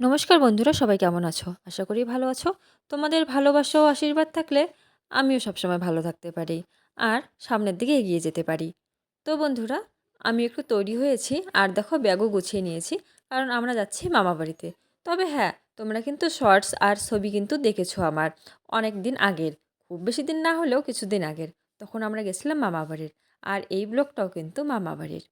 নমস্কার বন্ধুরা, সবাই কেমন আছো? আশা করি ভালো আছো। তোমাদের ভালোবাসা ও আশীর্বাদ থাকলে আমিও সবসময় ভালো থাকতে পারি আর সামনের দিকে এগিয়ে যেতে পারি। তো বন্ধুরা, আমি একটু তৈরি হয়েছি আর দেখো ব্যাগও গুছিয়ে নিয়েছি, কারণ আমরা যাচ্ছি মামা বাড়িতে। তবে হ্যাঁ তোমরা কিন্তু শর্টস আর ছবি কিন্তু দেখেছ আমার অনেক দিন আগের, খুব বেশি দিন না হলেও কিছুদিন আগের। তখন আমরা গেছিলাম মামা বাড়ির আর এই ব্লগটাও কিন্তু মামা বাড়ির।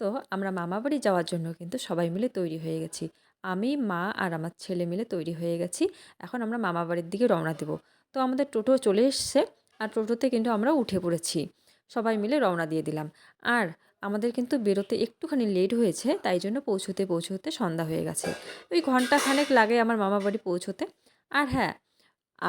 তো আমরা মামা বাড়ি যাওয়ার জন্য কিন্তু সবাই মিলে তৈরি হয়ে গেছি। আমি, মা আর আমার ছেলে মিলে তৈরি হয়ে গেছি। এখন আমরা মামা বাড়ির দিকে রওনা দেব। তো আমাদের টোটো চলে এসছে আর টোটোতে কিন্তু আমরা উঠে পড়েছি। সবাই মিলে রওনা দিয়ে দিলাম। আর আমাদের কিন্তু বেরোতে একটুখানি লেট হয়েছে, তাই জন্য পৌঁছতে পৌঁছতে সন্ধ্যা হয়ে গেছে। ওই ঘণ্টা খানেক লাগে আমার মামা বাড়ি পৌঁছতে। আর হ্যাঁ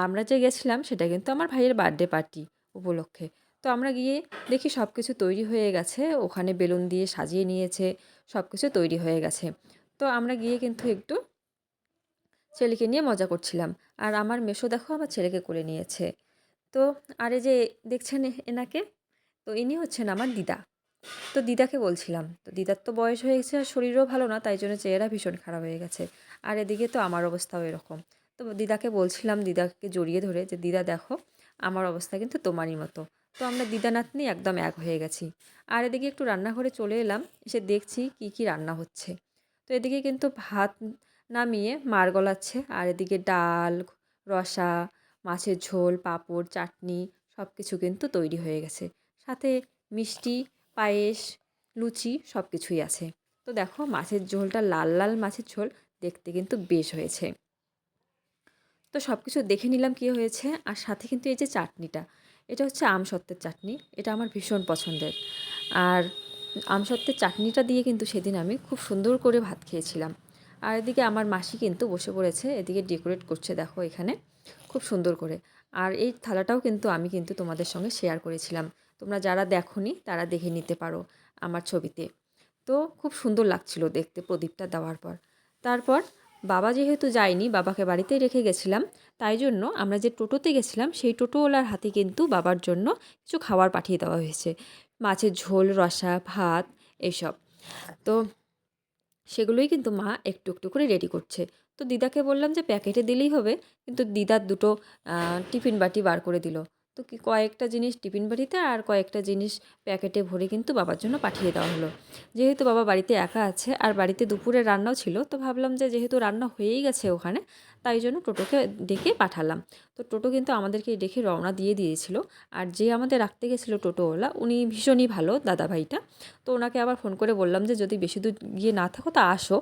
আমরা যে গেছিলাম সেটা কিন্তু আমার ভাইয়ের বার্থডে পার্টি উপলক্ষে। তো আমরা গিয়ে দেখি সব কিছু তৈরি হয়ে গেছে, ওখানে বেলুন দিয়ে সাজিয়ে নিয়েছে সব কিছু তৈরি হয়ে গেছে। তো আমরা গিয়ে কিন্তু একটু ছেলেকে নিয়ে মজা করছিলাম। আর আমার মেশো দেখো আমার ছেলেকে করে নিয়েছে। তো আরে যে দেখছেন এনাকে? তো ইনি হচ্ছেন আমার দিদা। তো দিদাকে বলছিলাম, তো দিদার তো বয়স হয়ে গেছে আর শরীরও ভালো না, তাই জন্য চেহারা ভীষণ খারাপ হয়ে গেছে। আর এদিকে তো আমার অবস্থাও এরকম। তো দিদাকে বলছিলাম, দিদাকে জড়িয়ে ধরে যে, দিদা দেখো, আমার অবস্থা কিন্তু তোমারই মতো। তো আমরা দিদা নাতনি একদম এক হয়ে গেছি। আর এদিকে একটু রান্নাঘরে চলে এলাম, এসে দেখছি কি কি রান্না হচ্ছে। তো এদিকে কিন্তু ভাত নামিয়ে মার গলাচ্ছে। আর এদিকে ডাল, রসা, মাছের ঝোল, পাঁপড়, চাটনি সব কিছু কিন্তু তৈরি হয়ে গেছে। সাথে মিষ্টি, পায়েস, লুচি সব কিছুই আছে। তো দেখো মাছের ঝোলটা লাল লাল মাছের ঝোল দেখতে কিন্তু বেশ হয়েছে। তো সব কিছু দেখে নিলাম কী হয়েছে। আর সাথে কিন্তু এই যে চাটনিটা, এটা হচ্ছে আমসত্ত্বের চাটনি, এটা আমার ভীষণ পছন্দের। আর আমসত্ত্বের চাটনিটা দিয়ে কিন্তু সেদিন আমি খুব সুন্দর করে ভাত খেয়েছিলাম। আর এদিকে আমার মাসি কিন্তু বসে পড়েছে, এদিকে ডেকোরেট করছে দেখো এখানে, খুব সুন্দর করে। আর এই থালাটাও কিন্তু আমি কিন্তু তোমাদের সঙ্গে শেয়ার করেছিলাম। তোমরা যারা দেখোনি তারা দেখে নিতে পারো আমার ছবিতে। তো খুব সুন্দর লাগছিল দেখতে প্রদীপটা দেওয়ার পর। তারপর বাবা যেহেতু যায়নি, বাবাকে বাড়িতেই রেখে গেছিলাম, তাই জন্য আমরা যে টোটোতে গেছিলাম, সেই টোটোওয়ালার হাতে কিন্তু বাবার জন্য কিছু খাবার পাঠিয়ে দেওয়া হয়েছে। মাছের ঝোল, রসা, ভাত, এসব। তো সেগুলোই কিন্তু মা একটু একটু করে রেডি করছে। তো দিদাকে বললাম যে, প্যাকেটে দিলেই হবে। কিন্তু দিদার দুটো টিফিন বাটি বার করে দিল। তো কি কয়েকটা জিনিস টিফিন বাড়িতে আর কয়েকটা জিনিস প্যাকেটে ভরে কিন্তু বাবার জন্য পাঠিয়ে দেওয়া হলো। যেহেতু বাবা বাড়িতে একা আছে আর বাড়িতে দুপুরে রান্নাও ছিল, তো ভাবলাম যে যেহেতু রান্না হয়েই গেছে ওখানে, তাই জন্য টোটোকে ডেকে পাঠালাম। তো টোটো কিন্তু আমাদেরকে ডেকে রওনা দিয়ে দিয়েছিল। আর যে আমাদের রাখতে গেছিল টোটোওয়ালা, উনি ভীষণই ভালো দাদাভাইটা। তো ওনাকে আবার ফোন করে বললাম যে, যদি বেশি দূর গিয়ে না থাকো তা আসো।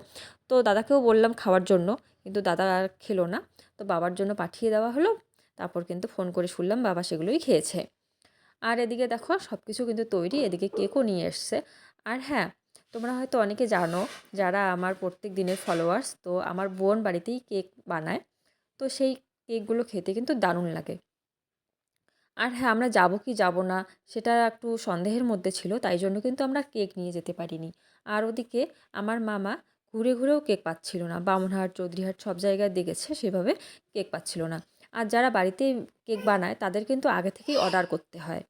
তো দাদাকেও বললাম খাওয়ার জন্য, কিন্তু দাদা আর খেলো না। তো বাবার জন্য পাঠিয়ে দেওয়া হলো। তারপর কিন্তু ফোন করে শুনলাম বাবা সেগুলোই খেয়েছে। আর এদিকে দেখো সব কিছু কিন্তু তৈরি, এদিকে কেকও নিয়ে এসছে। আর হ্যাঁ তোমরা হয়তো অনেকে জানো যারা আমার প্রত্যেক দিনের ফলোয়ার্স তো আমার বোন বাড়িতেই কেক বানায়। তো সেই কেকগুলো খেতে কিন্তু দারুণ লাগে। আর হ্যাঁ আমরা যাব কি যাব না সেটা একটু সন্দেহের মধ্যে ছিল, তাই জন্য কিন্তু আমরা কেক নিয়ে যেতে পারিনি। আর ওদিকে আমার মামা ঘুরে ঘুরেও কেক পাচ্ছিল না, বামুনহাট, চৌধুরীহাট সব জায়গায় দেখেছে সেভাবে কেক পাচ্ছিল না। আর যারা বাড়িতে কেক বানায়, তাদের কিন্তু আগে থেকেই অর্ডার করতে হয়।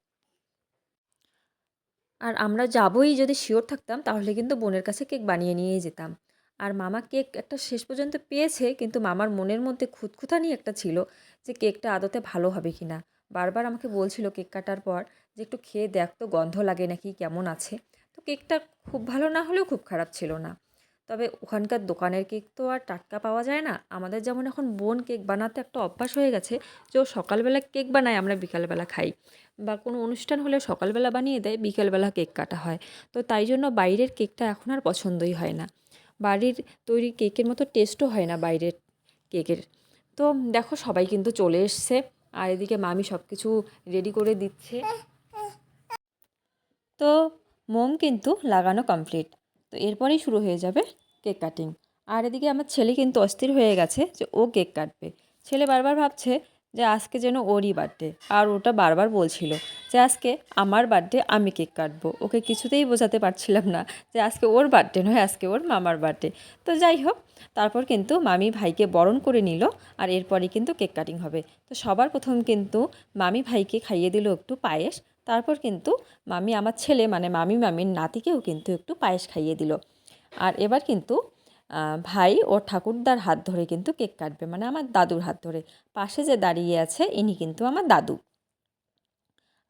আর আমরা যাবই যদি শিওর থাকতাম, তাহলে কিন্তু বোনের কাছে কেক বানিয়ে নিয়েই যেতাম। আর মামা কেক একটা শেষ পর্যন্ত পেয়েছে, কিন্তু মামার মনের মধ্যে খুঁতখুঁতানি একটা ছিল যে কেকটা আদতে ভালো হবে কি না বারবার আমাকে বলছিল কেক কাটার পর যে, একটু খেয়ে দেখ তো, গন্ধ লাগে নাকি, কেমন আছে? তো কেকটা খুব ভালো না হলেও খুব খারাপ ছিল না। তবে ওখানকার দোকানের কেক তো আর টাটকা পাওয়া যায় না। আমাদের যেমন এখন বোন কেক বানাতে একটা অভ্যাস হয়ে গেছে যে ও সকালবেলা কেক বানায়, আমরা বিকালবেলা খাই। বা কোনো অনুষ্ঠান হলে সকালবেলা বানিয়ে দেয়, বিকালবেলা কেক কাটা হয়। তো তাই জন্য বাইরের কেকটা এখন আর পছন্দই হয় না। বাড়ির তৈরি কেকের মতো টেস্টও হয় না বাইরের কেকের। তো দেখো সবাই কিন্তু চলে এসছে আর এদিকে মামি সব কিছু রেডি করে দিচ্ছে। তো মোম কিন্তু লাগানো কমপ্লিট তো এরপরেই শুরু হয়ে যাবে কেক কাটিং। আর এদিকে আমার ছেলে কিন্তু অস্থির হয়ে গেছে যে ও কেক কাটবে। ছেলে বারবার ভাবছে যে আজকে যেন ওরই বার্থডে, আর ওটা বারবার বলছিল যে আজকে আমার বার্থডে আমি কেক কাটবো। ওকে কিছুতেই বোঝাতে পারছিলাম না যে আজকে ওর বার্থডে নয়, আজকে ওর মামার বার্থডে। তো যাই হোক, তারপর কিন্তু মামি ভাইকে বরণ করে নিল আর এরপরে কিন্তু কেক কাটিং হবে। তো সবার প্রথম কিন্তু মামি ভাইকে খাইয়ে দিল একটু পায়েস। তারপর কিন্তু মামি আমার ছেলে মানে মামি মামির নাতিকেও কিন্তু একটু পায়েস খাইয়ে দিল। আর এবার কিন্তু ভাই ও ঠাকুরদার হাত ধরে কিন্তু কেক কাটবে। মানে আমার দাদুর হাত ধরে। পাশে যে দাঁড়িয়ে আছে, ইনি কিন্তু আমার দাদু।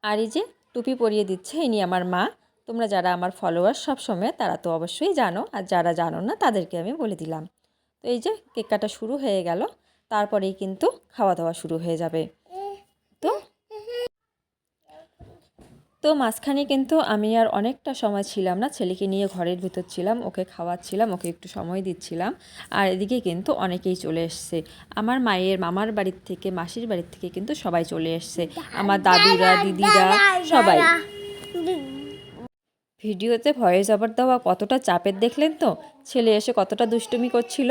আর এই যে টুপি পরিয়ে দিচ্ছে ইনি আমার মা। তোমরা যারা আমার ফলোয়ার সব সময়, তারা তো অবশ্যই জানো। আর যারা জানো না, তাদেরকে আমি বলে দিলাম। তো এই যে কেক কাটা শুরু হয়ে গেল। তারপরেই কিন্তু খাওয়া দাওয়া শুরু হয়ে যাবে। তো তো মাঝখানে কিন্তু আমি আর অনেকটা সময় ছিলাম না। ছেলেকে নিয়ে ঘরের ভিতর ছিলাম, ওকে খাওয়াচ্ছিলাম, ওকে একটু সময় দিচ্ছিলাম। আর এদিকে কিন্তু অনেকেই চলে এসছে। আমার মায়ের মামার বাড়ির থেকে, মাসির বাড়ির থেকে কিন্তু সবাই চলে এসছে। আমার দাদুরা, দিদিরা, সবাই। ভিডিওতে ভয়েস ওভার দেওয়া কতটা চাপের দেখলেন তো? ছেলে এসে কতটা দুষ্টুমি করছিল?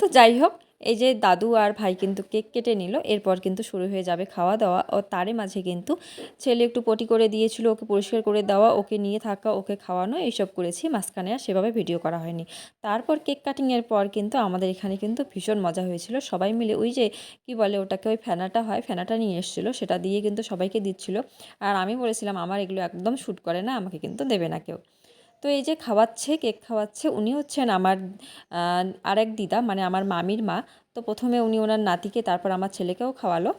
তো যাই হোক এই যে দাদু আর ভাই কিন্তু কেক কেটে নিল, এরপর কিন্তু শুরু হয়ে যাবে খাওয়া দাওয়া। ও তারে মাঝে কিন্তু ছেলে একটু পটি করে দিয়েছিল, ওকে পরিষ্কার করে দেওয়া, ওকে নিয়ে থাকা, ওকে খাওয়ানো, এইসব করেছি, মাঝখানে আর সেভাবে ভিডিও করা হয়নি। তারপর কেক কাটিংয়ের পর কিন্তু আমাদের এখানে কিন্তু ভীষণ মজা হয়েছিল। সবাই মিলে ওই যে কি বলে ওটাকে, ওই ফেনাটা হয়, ফেনাটা নিয়ে এসেছিল, সেটা দিয়ে কিন্তু সবাইকে দিচ্ছিল। আর আমি বলেছিলাম, আমার এগুলো একদম শ্যুট করে না, আমাকে কিন্তু দেবে না কেউ। তো এই যে খাওয়াচ্ছে, কেক খাওয়াচ্ছে, উনি হচ্ছেন আমার আরেক দিদা মানে আমার মামির মা। তো প্রথমে উনি ওনার নাতিকে, তারপর আমার ছেলেকেও খাওয়ালো।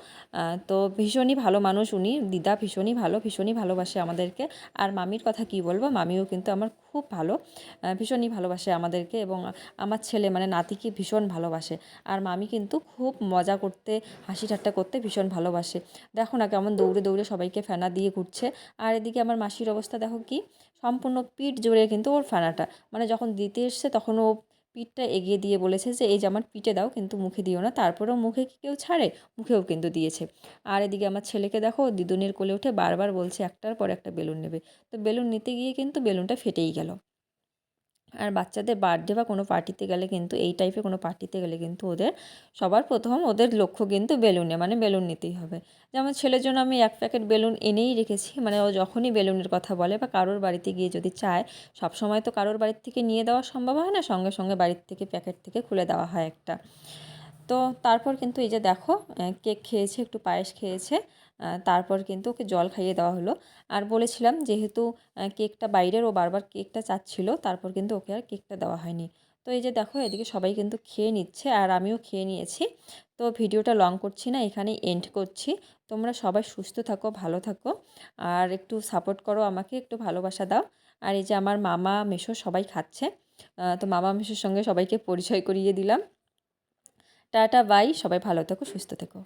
তো ভীষণই ভালো মানুষ উনি, দিদা ভীষণই ভালো, ভীষণই ভালোবাসে আমাদেরকে। আর মামির কথা কি বলব, মামিও কিন্তু আমার খুব ভালো ভীষণই ভালোবাসে আমাদেরকে এবং আমার ছেলে মানে নাতিকে ভীষণ ভালোবাসে। আর মামি কিন্তু খুব মজা করতে, হাসি ঠাট্টা করতে ভীষণ ভালোবাসে। দেখো না কেমন দৌড়ে দৌড়ে সবাইকে ফেনা দিয়ে ঘুরছে। আর এদিকে আমার মাসির অবস্থা দেখো কি, সম্পূর্ণ পিঠ জুড়ে কিন্তু ওর ফেনাটা। মানে যখন দিতে এসছে তখন ও পিঠটা এগিয়ে দিয়ে বলেছে যে, এই যে আমার পিঠে দাও, কিন্তু মুখে দিও না। তারপরেও মুখে কি কেউ ছাড়ে? মুখেও কিন্তু দিয়েছে। আর এদিকে আমার ছেলেকে দেখো, দিদুনের কোলে উঠে বারবার বলছে, একটার পর একটা বেলুন নেবে। তো বেলুন নিতে গিয়ে কিন্তু বেলুনটা ফেটেই গেল। আর বাচ্চাদের বার্থডে বা কোনো পার্টিতে গেলে কিন্তু, এই টাইপের কোনো পার্টিতে গেলে কিন্তু ওদের সবার প্রথম ওদের লক্ষ্য কিন্তু বেলুনে মানে বেলুন নিতেই হবে। যেমন ছেলের জন্য আমি এক প্যাকেট বেলুন এনেই রেখেছি মানে ও যখনই বেলুনের কথা বলে বা কারোর বাড়িতে গিয়ে যদি চায় সব সময় তো কারোর বাড়ির থেকে নিয়ে দেওয়া সম্ভব হয় না, সঙ্গে সঙ্গে বাড়ির থেকে প্যাকেট থেকে খুলে দেওয়া হয় একটা। তো তারপর কিন্তু এই যে দেখো কেক খেয়েছে, একটু পায়েস খেয়েছে তারপর কিন্তু ওকে জল খাইয়ে দেওয়া হলো। আর বলেছিলাম যেহেতু কেকটা বাইরের ও বারবার কেকটা চাচ্ছিল, তারপর কিন্তু ওকে আর কেকটা দেওয়া হয়নি। তো এই যে দেখো, এদিকে সবাই কিন্তু খেয়ে নিচ্ছে আর আমিও খেয়ে নিয়েছি। তো ভিডিওটা লং করছি না, এখানেই এন্ড করছি। তোমরা সবাই সুস্থ থাকো, ভালো থাকো আর একটু সাপোর্ট করো আমাকে, একটু ভালোবাসা দাও। আর এই যে আমার মামা মেশো সবাই খাচ্ছে তো মামা মেশোর সঙ্গে সবাইকে পরিচয় করিয়ে দিলাম। টাটা বাই সবাই ভালো থেকো, সুস্থ থেকো।